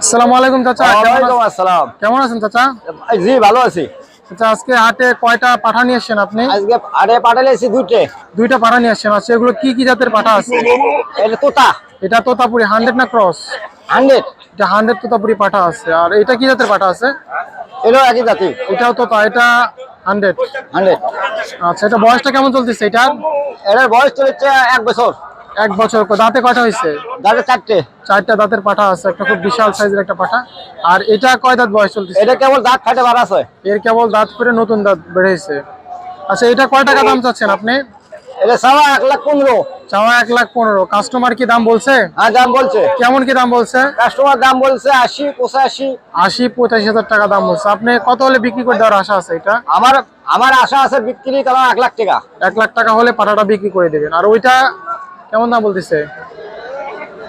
আসসালামু আলাইকুম চাচা ওয়ালাইকুম আসসালাম। কেমন আছেন চাচা? জি ভালো আছি। আচ্ছা আজকে হাটে কয়টা পাঠা নিয়ে এসেছেন আপনি? আজকে আরে পাঠালে এসেছি দুইটে। দুইটা পাঠা নিয়ে আসছেন আচ্ছা এগুলো কি কি জাতের পাঠা আছে? এটা তোতা। এটা তোতাপুরি হান্ড্রেড না ক্রস? হান্ড্রেড। এটা হান্ড্রেড তোতাপুরি পাঠা আছে আর এটা কি জাতের পাঠা আছে? এলো একই জাতি। এটাও তোতা এটা হান্ড্রেড। হান্ড্রেড। আচ্ছা এটা বয়সটা কেমন চলতেছে এটার? এটার বয়স চলেছে এক বছর। এক বছর দাঁতে কয়টা হয়েছে? দাঁড়ে চারটে। চারটা দাঁতের পাঠা আছে একটা খুব বিশাল সাইজের একটা পাঠা। আর এটা কয় দাঁত বয়স চলতেছে? এটা কেবল দাঁত ফাটে বার আছে। এর কেবল দাঁত করে নতুন দাঁত বেড়েছে। আচ্ছা এটা কয় টাকা দাম চাচ্ছেন আপনি? এটা এক লাখ পনেরো। চাওয়া এক লাখ পনেরো। কাস্টমার কি দাম বলছে? হ্যাঁ দাম বলছে। কেমন কি দাম বলছে? কাস্টমার দাম বলছে আশি পঁচাশি। আশি পঁচাশি হাজার টাকা দাম বলছে। আপনি কত হলে বিক্রি করে দেওয়ার আশা আছে এটা? আমার আমার আশা আছে বিক্রি কারণ এক লাখ টাকা। এক লাখ টাকা হলে পাটাটা বিক্রি করে দেবেন। আর ওইটা কেমন দাম বলতেছে?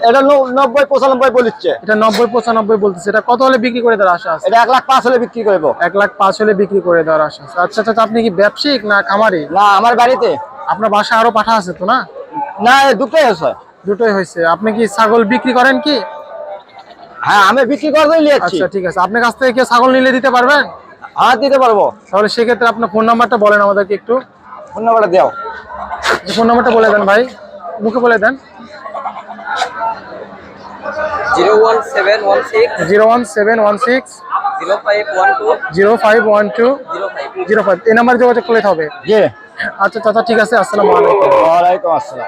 এটা নব্বই পঁচানব্বই বলিচ্ছে। এটা নব্বই পঁচানব্বই বলতেছে। এটা কত হলে বিক্রি করে দেওয়ার আশা আছে? এটা এক লাখ পাঁচ হলে বিক্রি করব। এক লাখ পাঁচ হলে বিক্রি করে দেওয়ার আশা আছে। আচ্ছা আচ্ছা আপনি কি ব্যবসায়িক না খামারি? না আমার বাড়িতে। আপনার বাসায় আরও পাঠা আছে তো না? না দুটোই আছে দুটোই হয়েছে। আপনি কি ছাগল বিক্রি করেন কি? হ্যাঁ আমি বিক্রি করতেই নিয়েছি। আচ্ছা ঠিক আছে। আপনার কাছ থেকে কেউ ছাগল নিলে দিতে পারবেন? হ্যাঁ দিতে পারব। তাহলে সেক্ষেত্রে আপনার ফোন নাম্বারটা বলেন আমাদেরকে একটু। ফোন নাম্বারটা দাও। ফোন নাম্বারটা বলে দেন ভাই। মুখে বলে দেন। Zero one seven one six. Zero one seven one six. Zero five one two. Zero five one two. Zero five. এই নাম্বারে যোগাযোগ করলে হবে। জি। আচ্ছা চাচা ঠিক আছে আসসালামু আলাইকুম। ওয়ালাইকুম আসসালাম।